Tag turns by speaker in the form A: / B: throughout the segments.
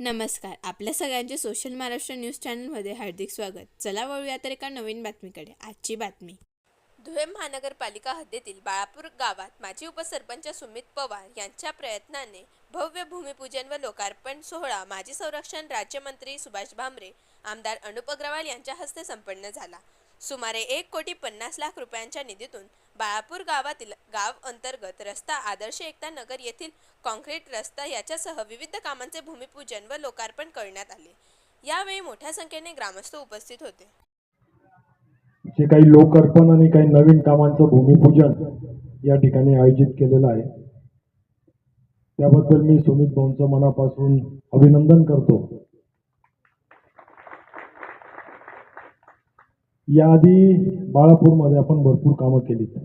A: नमस्कार. आपल्या सगळ्यांचे सोशल महाराष्ट्र न्यूज चॅनलमध्ये हार्दिक स्वागत. चला वळूया तर एका नवीन बातमीकडे. आजची बातमी. धुळे महानगरपालिका हद्दीतील बाळापूर गावात माजी उपसरपंच सुमित पवार यांच्या प्रयत्नाने भव्य भूमिपूजन व लोकार्पण सोहळा माजी संरक्षण राज्यमंत्री सुभाष भामरे आमदार अनुप अग्रवाल यांच्या हस्ते संपन्न झाला. सुमारे एक कोटी पन्नास लाख रुपयांच्या निधीतून बाळापूर गावातील गाव अंतर्गत रस्ता आदर्श एकता नगर येथील कॉन्क्रीट रस्ता याच्यासह विविध कामांचे भूमिपूजन व लोकार्पण करण्यात आले. यावेळी मोठ्या संख्येने ग्रामस्थ उपस्थित होते.
B: जे काही लोकार्पण आणि काही नवीन कामांचं भूमिपूजन या ठिकाणी आयोजित केलेलं आहे त्याबद्दल मी सुमित भाऊंचं मनापासून अभिनंदन करतो. याआधी बाळापूरमध्ये आपण भरपूर कामं केलीत.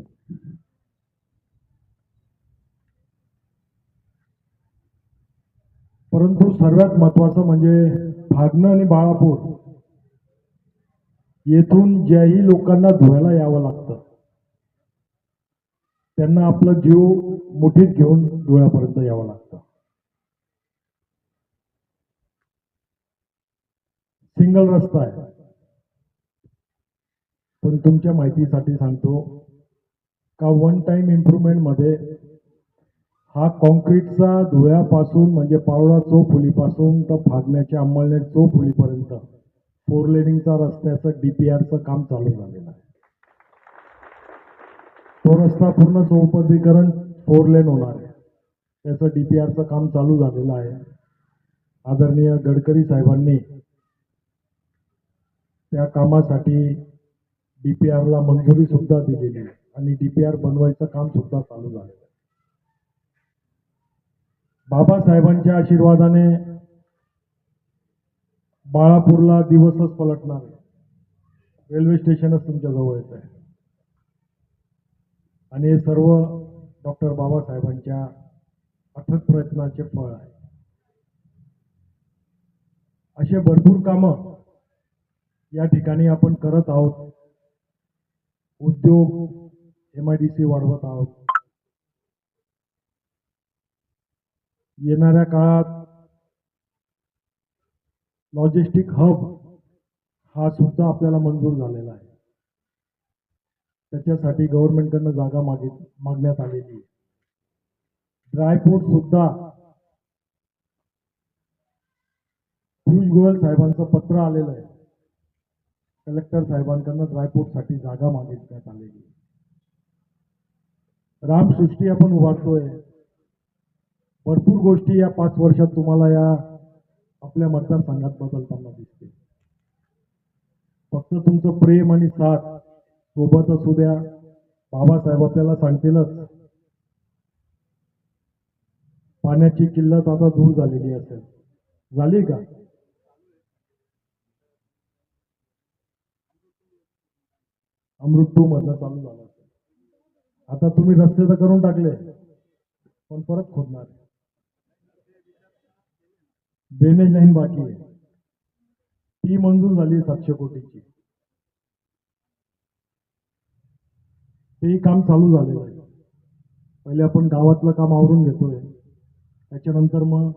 B: परंतु सर्वात महत्वाचं म्हणजे फागणं आणि बाळापूर येथून ज्याही लोकांना धुळ्याला यावं लागतं त्यांना आपला जीव मुठीत घेऊन धुळ्यापर्यंत यावं लागतं. सिंगल रस्ता आहे. पण तुमच्या माहितीसाठी सांगतो का वन टाइम इम्प्रुव्हमेंटमध्ये हा कॉन्क्रीटचा धुळ्यापासून म्हणजे पावडा चोपुलीपासून तर फागण्याच्या अंमळनेर चोपुलीपर्यंत फोर लेनिंगचा रस्त्याचं डीपीआरचं काम चालू झालेलं आहे. तो रस्ता पूर्ण चौपदरीकरण फोर लेन होणार आहे. त्याचं डीपीआरचं काम चालू झालेलं आहे. आदरणीय गडकरी साहेबांनी त्या कामासाठी डीपीआरला मंजुरी सुद्धा दिलेली आहे. आणि डीपीआर बनवायचं काम सुद्धा चालू झालेलं आहे. बाबासाहेबांच्या आशीर्वादाने बाळापूरला दिवसच पलटणार आहे. रेल्वे स्टेशनच तुमच्या जवळ येत आहे. आणि हे सर्व डॉक्टर बाबासाहेबांच्या अथक प्रयत्नाचे फळ आहे. असे भरपूर कामं या ठिकाणी आपण करत आहोत. उद्योग एम आय डी सी वाढवत आहोत. येणाऱ्या काळात लॉजिस्टिक हब हा सुद्धा आपल्याला मंजूर झालेला आहे. त्याच्यासाठी गव्हर्नमेंटकडनं जागा मागित मागण्यात आलेली आहे. ड्रायफ्रूट सुद्धा पियुष गोयल साहेबांचं पत्र आलेलं आहे. कलेक्टर साहेबांकडनं ड्रायपोर्टसाठी जागा मागितण्यात आलेली. रामसृष्टी आपण उभारतोय. भरपूर गोष्टी या पाच वर्षात तुम्हाला या आपल्या मतदारसंघात बदलताना दिसते फक्त तुमचं प्रेम आणि साथ सोबत असू द्या. बाबासाहेब आपल्याला सांगतीलच. पाण्याची किल्लत आता दूर झालेली असेल. झाली का? अमृत टू मधला चालू झाला असेल. आता तुम्ही रस्ते तर करून टाकले पण परत खोदणार ड्रेनेज लाईन बाकी आहे. ती मंजूर झाली सातशे कोटीची. तेही काम चालू झालेलं आहे. पहिले आपण गावातलं काम आवरून घेतोय. त्याच्यानंतर मग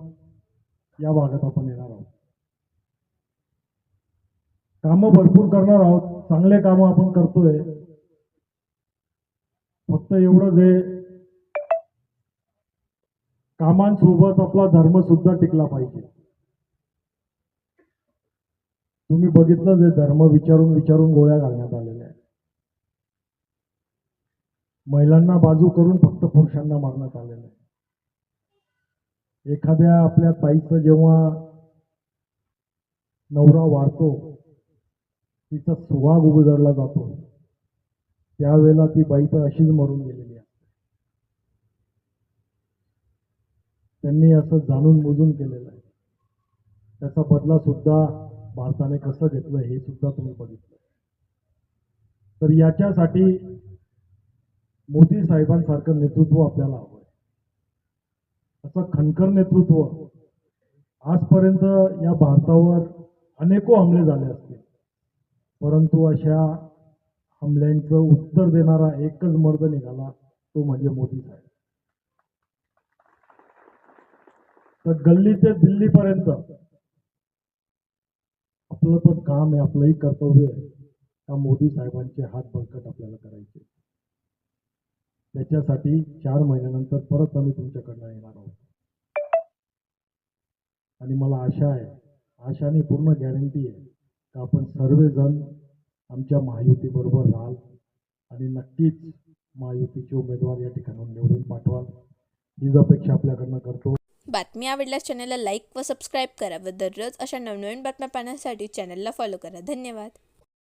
B: या भागात आपण येणार आहोत. कामं भरपूर करणार आहोत. चांगले कामं आपण करतोय. फक्त एवढंच हे कामांसोबत आपला धर्म सुद्धा टिकला पाहिजे. तुम्ही बघितलं जे धर्म विचारून विचारून गोळ्या घालण्यात आलेल्या आहेत. महिलांना बाजू करून फक्त पुरुषांना मारण्यात आलेलं आहे. एखाद्या आपल्या ताईचं जेव्हा नवरा वाढतो तिचा सुहाग उघडला जातो. त्यावेळेला ती बाई तर अशीच मरून गेलेली असते त्यांनी असं जाणून बुजून केलेलं आहे. त्याचा बदला सुद्धा भारताने कसं घेतलं हे सुद्धा तुम्ही बघितलं. तर याच्यासाठी मोदी साहेबांसारखं नेतृत्व आपल्याला हवं असं खनखर नेतृत्व आजपर्यंत या भारतावर अनेको हमले झाले असतील. परंतु अशा हमल्यांचं उत्तर देणारा एकच मर्द निघाला तो म्हणजे मोदी साहेब. तर गल्ली ते दिल्लीपर्यंत आपलं पण काम आहे आपलंही कर्तव्य आहे त्या मोदी साहेबांचे हात बळकट आपल्याला करायचे. त्याच्यासाठी चार महिन्यानंतर परत आम्ही तुमच्याकडनं येणार आहोत. आणि मला आशा आहे आशाने पूर्ण गॅरंटी आहे तर आपण सर्वजण आमच्या महायुतीबरोबर राहाल आणि नक्कीच महायुतीचे उमेदवार या ठिकाणाहून निवडून पाठवाल. हीच अपेक्षा आपल्याकडनं करतो.
A: बातमी आवडल्यास चॅनलला लाईक व सबस्क्राईब करा व दररोज अशा नवनवीन बातम्या पाहण्यासाठी चॅनलला फॉलो करा. धन्यवाद.